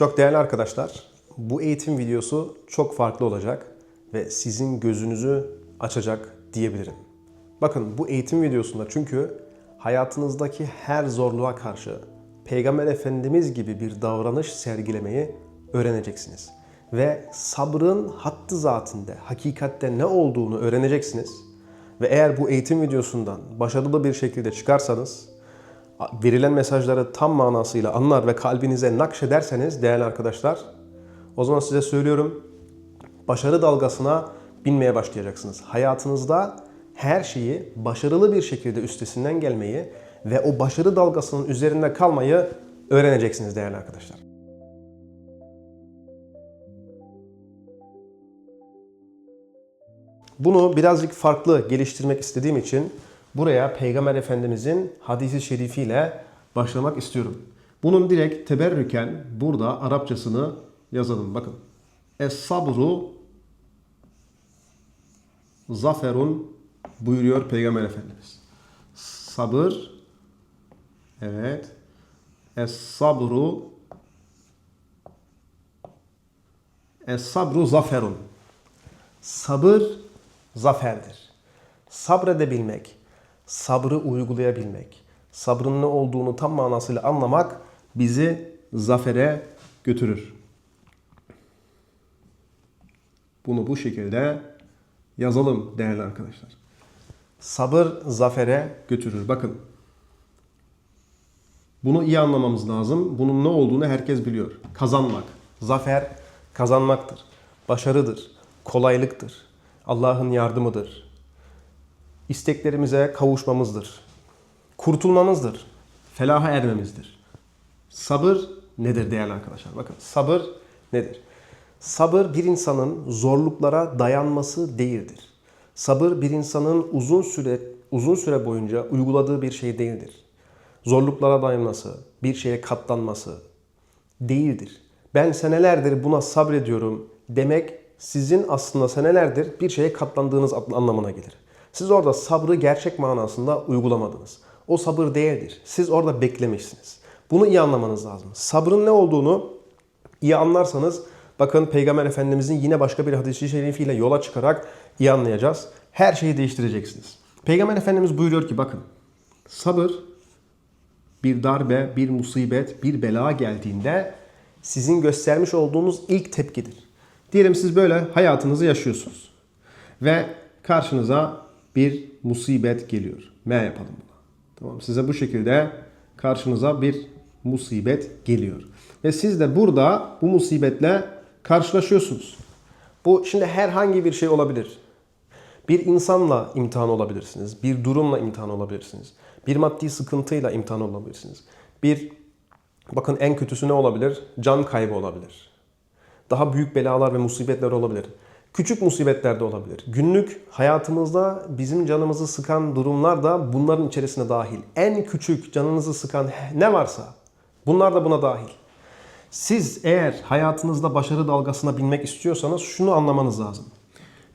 Çok değerli arkadaşlar, bu eğitim videosu çok farklı olacak ve sizin gözünüzü açacak diyebilirim. Bakın bu eğitim videosunda çünkü hayatınızdaki her zorluğa karşı Peygamber Efendimiz gibi bir davranış sergilemeyi öğreneceksiniz. Ve sabrın hattı zatinde, hakikatte ne olduğunu öğreneceksiniz. Ve eğer bu eğitim videosundan başarılı bir şekilde çıkarsanız verilen mesajları tam manasıyla anlar ve kalbinize nakşederseniz değerli arkadaşlar o zaman size söylüyorum başarı dalgasına binmeye başlayacaksınız. Hayatınızda her şeyi başarılı bir şekilde üstesinden gelmeyi ve o başarı dalgasının üzerinde kalmayı öğreneceksiniz değerli arkadaşlar. Bunu birazcık farklı geliştirmek istediğim için buraya Peygamber Efendimizin hadisi şerifiyle başlamak istiyorum. Bunun direkt teberrüken burada Arapçasını yazalım. Bakın. Es-sabru zaferun buyuruyor Peygamber Efendimiz. Sabır evet Es-sabru Es-sabru zaferun. Sabır zaferdir. Sabredebilmek, sabrı uygulayabilmek, sabrın ne olduğunu tam manasıyla anlamak bizi zafere götürür. Bunu bu şekilde yazalım değerli arkadaşlar. Sabır zafere götürür. Bakın. Bunu iyi anlamamız lazım. Bunun ne olduğunu herkes biliyor. Kazanmak. Zafer kazanmaktır. Başarıdır. Kolaylıktır. Allah'ın yardımıdır. İsteklerimize kavuşmamızdır. Kurtulmamızdır. Felaha ermemizdir. Sabır nedir değerli arkadaşlar? Bakın sabır nedir? Sabır bir insanın zorluklara dayanması değildir. Sabır bir insanın uzun süre uzun süre boyunca uyguladığı bir şey değildir. Zorluklara dayanması, bir şeye katlanması değildir. Ben senelerdir buna sabrediyorum demek sizin aslında senelerdir bir şeye katlandığınız anlamına gelir. Siz orada sabrı gerçek manasında uygulamadınız. O sabır değildir. Siz orada beklemişsiniz. Bunu iyi anlamanız lazım. Sabrın ne olduğunu iyi anlarsanız bakın Peygamber Efendimizin yine başka bir hadis-i şerifiyle yola çıkarak iyi anlayacağız. Her şeyi değiştireceksiniz. Peygamber Efendimiz buyuruyor ki bakın sabır bir darbe, bir musibet, bir bela geldiğinde sizin göstermiş olduğunuz ilk tepkidir. Diyelim siz böyle hayatınızı yaşıyorsunuz. Ve karşınıza bir musibet geliyor. M yapalım buna. Tamam Size bu şekilde karşınıza bir musibet geliyor. Ve siz de burada bu musibetle karşılaşıyorsunuz. Bu şimdi herhangi bir şey olabilir. Bir insanla imtihan olabilirsiniz. Bir durumla imtihan olabilirsiniz. Bir maddi sıkıntıyla imtihan olabilirsiniz. Bir bakın en kötüsü ne olabilir? Can kaybı olabilir. Daha büyük belalar ve musibetler olabilir. Küçük musibetler de olabilir. Günlük hayatımızda bizim canımızı sıkan durumlar da bunların içerisine dahil. En küçük canınızı sıkan ne varsa bunlar da buna dahil. Siz eğer hayatınızda başarı dalgasına binmek istiyorsanız şunu anlamanız lazım.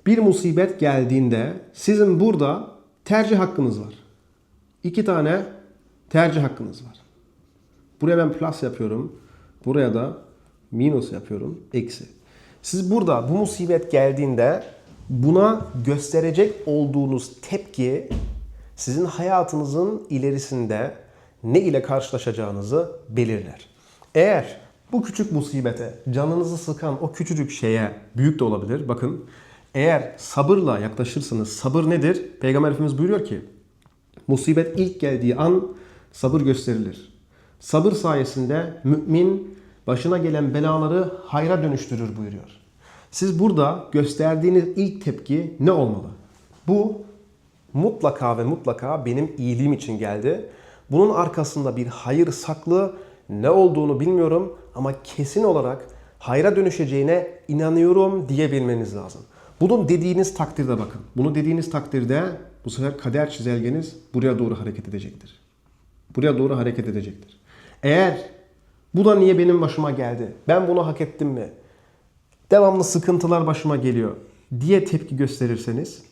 Bir musibet geldiğinde sizin burada tercih hakkınız var. İki tane tercih hakkınız var. Buraya ben plus yapıyorum. Buraya da minus yapıyorum. Eksi. Siz burada bu musibet geldiğinde buna gösterecek olduğunuz tepki sizin hayatınızın ilerisinde ne ile karşılaşacağınızı belirler. Eğer bu küçük musibete, canınızı sıkan o küçücük şeye, büyük de olabilir. Bakın eğer sabırla yaklaşırsanız, sabır nedir? Peygamber Efendimiz buyuruyor ki, musibet ilk geldiği an sabır gösterilir. Sabır sayesinde mümin başına gelen belaları hayra dönüştürür buyuruyor. Siz burada gösterdiğiniz ilk tepki ne olmalı? Bu mutlaka ve mutlaka benim iyiliğim için geldi. Bunun arkasında bir hayır saklı ne olduğunu bilmiyorum ama kesin olarak hayra dönüşeceğine inanıyorum diyebilmeniz lazım. Bunun dediğiniz takdirde bakın. Bunu dediğiniz takdirde bu sefer kader çizelgeniz buraya doğru hareket edecektir. Buraya doğru hareket edecektir. Eğer bu da niye benim başıma geldi? Ben bunu hak ettim mi? Devamlı sıkıntılar başıma geliyor diye tepki gösterirseniz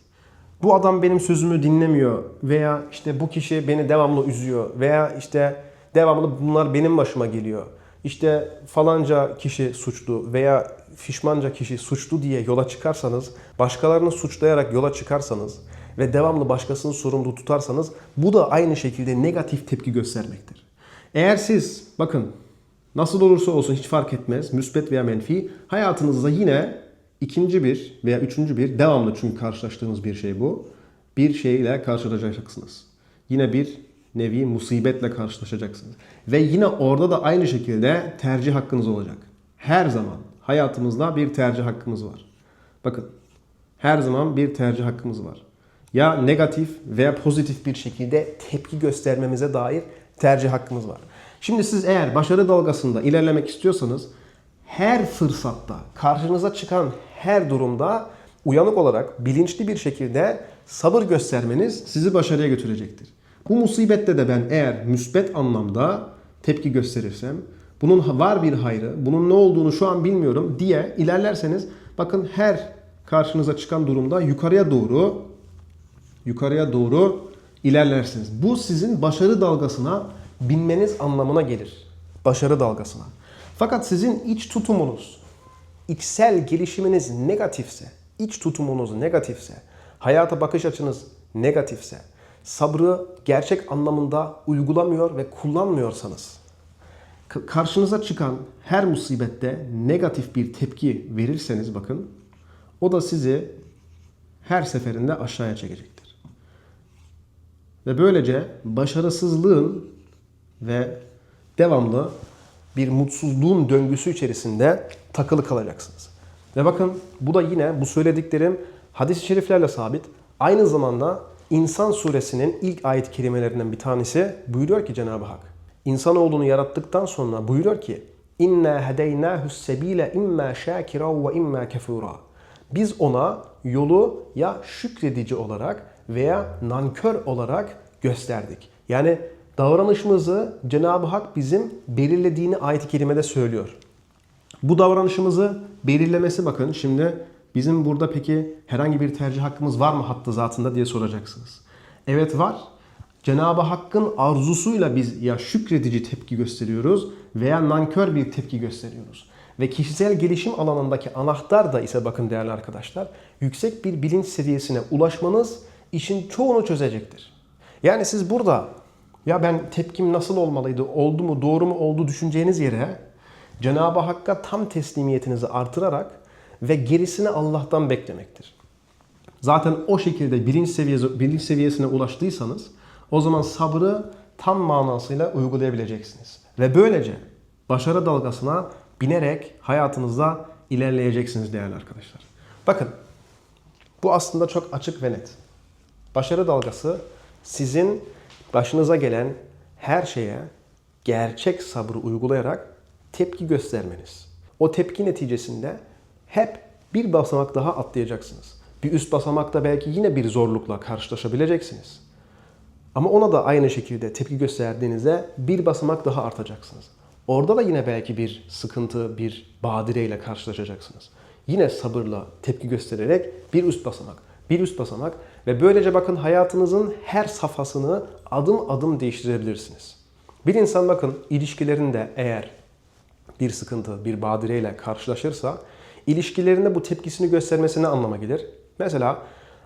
bu adam benim sözümü dinlemiyor veya işte bu kişi beni devamlı üzüyor veya işte devamlı bunlar benim başıma geliyor işte falanca kişi suçlu veya fişmanca kişi suçlu diye yola çıkarsanız, başkalarını suçlayarak yola çıkarsanız ve devamlı başkasını sorumlu tutarsanız bu da aynı şekilde negatif tepki göstermektir. Eğer siz bakın nasıl olursa olsun hiç fark etmez müsbet veya menfi hayatınızda yine ikinci bir veya üçüncü bir devamlı çünkü karşılaştığınız bir şey bu. Bir şeyle karşılaşacaksınız. Yine bir nevi musibetle karşılaşacaksınız. Ve yine orada da aynı şekilde tercih hakkınız olacak. Her zaman hayatımızda bir tercih hakkımız var. Bakın her zaman bir tercih hakkımız var. Ya negatif veya pozitif bir şekilde tepki göstermemize dair tercih hakkımız var. Şimdi siz eğer başarı dalgasında ilerlemek istiyorsanız her fırsatta, karşınıza çıkan her durumda uyanık olarak bilinçli bir şekilde sabır göstermeniz sizi başarıya götürecektir. Bu musibette de ben eğer müsbet anlamda tepki gösterirsem, bunun var bir hayrı, bunun ne olduğunu şu an bilmiyorum diye ilerlerseniz bakın her karşınıza çıkan durumda yukarıya doğru yukarıya doğru ilerlersiniz. Bu sizin başarı dalgasına binmeniz anlamına gelir. Başarı dalgasına. Fakat sizin iç tutumunuz, içsel gelişiminiz negatifse, iç tutumunuz negatifse, hayata bakış açınız negatifse, sabrı gerçek anlamında uygulamıyor ve kullanmıyorsanız, karşınıza çıkan her musibette negatif bir tepki verirseniz bakın, o da sizi her seferinde aşağıya çekecektir. Ve böylece başarısızlığın ve devamlı bir mutsuzluğun döngüsü içerisinde takılı kalacaksınız. Ve bakın bu da yine bu söylediklerim hadis-i şeriflerle sabit. Aynı zamanda İnsan suresinin ilk ayet kelimelerinden bir tanesi buyuruyor ki Cenab-ı Hak. İnsanoğlunu yarattıktan sonra buyuruyor ki İnna hedeynahu sebile imma şakira ve imma kefura. Biz ona yolu ya şükredici olarak veya nankör olarak gösterdik. Yani davranışımızı Cenab-ı Hak bizim belirlediğini ayet-i kerimede söylüyor. Bu davranışımızı belirlemesi bakın şimdi bizim burada peki herhangi bir tercih hakkımız var mı hattı zatında diye soracaksınız. Evet var. Cenab-ı Hakk'ın arzusuyla biz ya şükredici tepki gösteriyoruz veya nankör bir tepki gösteriyoruz. Ve kişisel gelişim alanındaki anahtar da ise bakın değerli arkadaşlar yüksek bir bilinç seviyesine ulaşmanız işin çoğunu çözecektir. Yani siz burada ya ben tepkim nasıl olmalıydı, oldu mu, doğru mu oldu düşüneceğiniz yere Cenab-ı Hakk'a tam teslimiyetinizi artırarak ve gerisini Allah'tan beklemektir. Zaten o şekilde bilinç seviyesi bilinç seviyesine ulaştıysanız o zaman sabrı tam manasıyla uygulayabileceksiniz. Ve böylece başarı dalgasına binerek hayatınızda ilerleyeceksiniz değerli arkadaşlar. Bakın bu aslında çok açık ve net. Başarı dalgası sizin başınıza gelen her şeye gerçek sabrı uygulayarak tepki göstermeniz. O tepki neticesinde hep bir basamak daha atlayacaksınız. Bir üst basamakta belki yine bir zorlukla karşılaşabileceksiniz. Ama ona da aynı şekilde tepki gösterdiğinizde bir basamak daha artacaksınız. Orada da yine belki bir sıkıntı, bir badireyle karşılaşacaksınız. Yine sabırla tepki göstererek bir üst basamak, bir üst basamak ve böylece bakın hayatınızın her safhasını adım adım değiştirebilirsiniz. Bir insan bakın ilişkilerinde eğer bir sıkıntı, bir badireyle karşılaşırsa ilişkilerinde bu tepkisini göstermesi ne anlama gelir? Mesela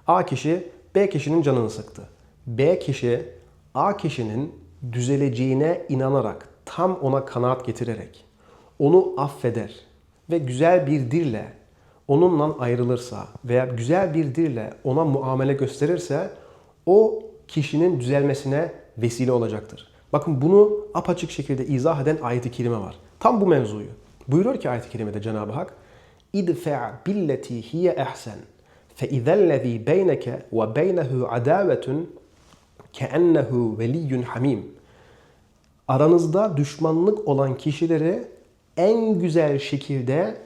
A kişi B kişinin canını sıktı. B kişi A kişinin düzeleceğine inanarak, tam ona kanaat getirerek onu affeder ve güzel bir dille onunla ayrılırsa veya güzel bir dille ona muamele gösterirse o kişinin düzelmesine vesile olacaktır. Bakın bunu apaçık şekilde izah eden ayet-i kerime var. Tam bu mevzuyu. Buyuruyor ki ayet-i kerimede Cenab-ı Hak billeti hiye ehsen fe izellezî beyneke ve beynehu adavetun keennehu veliyyun hamim. Aranızda düşmanlık olan kişileri en güzel şekilde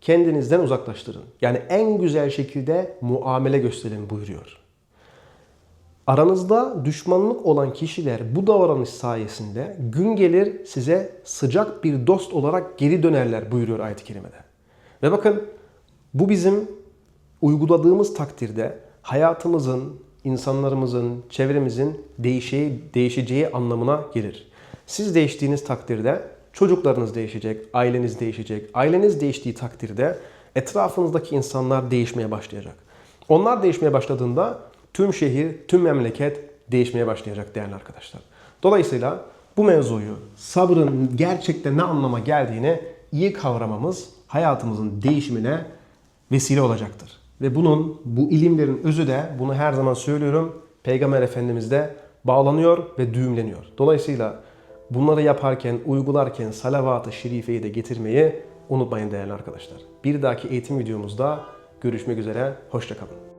kendinizden uzaklaştırın. Yani en güzel şekilde muamele gösterin buyuruyor. Aranızda düşmanlık olan kişiler bu davranış sayesinde gün gelir size sıcak bir dost olarak geri dönerler buyuruyor ayet-i kerimede. Ve bakın bu bizim uyguladığımız takdirde hayatımızın, insanlarımızın, çevremizin değişeceği, değişeceği anlamına gelir. Siz değiştiğiniz takdirde Çocuklarınız değişecek, aileniz değişecek. Aileniz değiştiği takdirde etrafınızdaki insanlar değişmeye başlayacak. Onlar değişmeye başladığında tüm şehir, tüm memleket değişmeye başlayacak değerli arkadaşlar. Dolayısıyla bu mevzuyu, sabrın gerçekten ne anlama geldiğini iyi kavramamız hayatımızın değişimine vesile olacaktır. Ve bunun, bu ilimlerin özü de, bunu her zaman söylüyorum, Peygamber Efendimiz'de bağlanıyor ve düğümleniyor. Dolayısıyla bunları yaparken, uygularken salavat-ı şerifeyi de getirmeyi unutmayın değerli arkadaşlar. Bir dahaki eğitim videomuzda görüşmek üzere, hoşçakalın.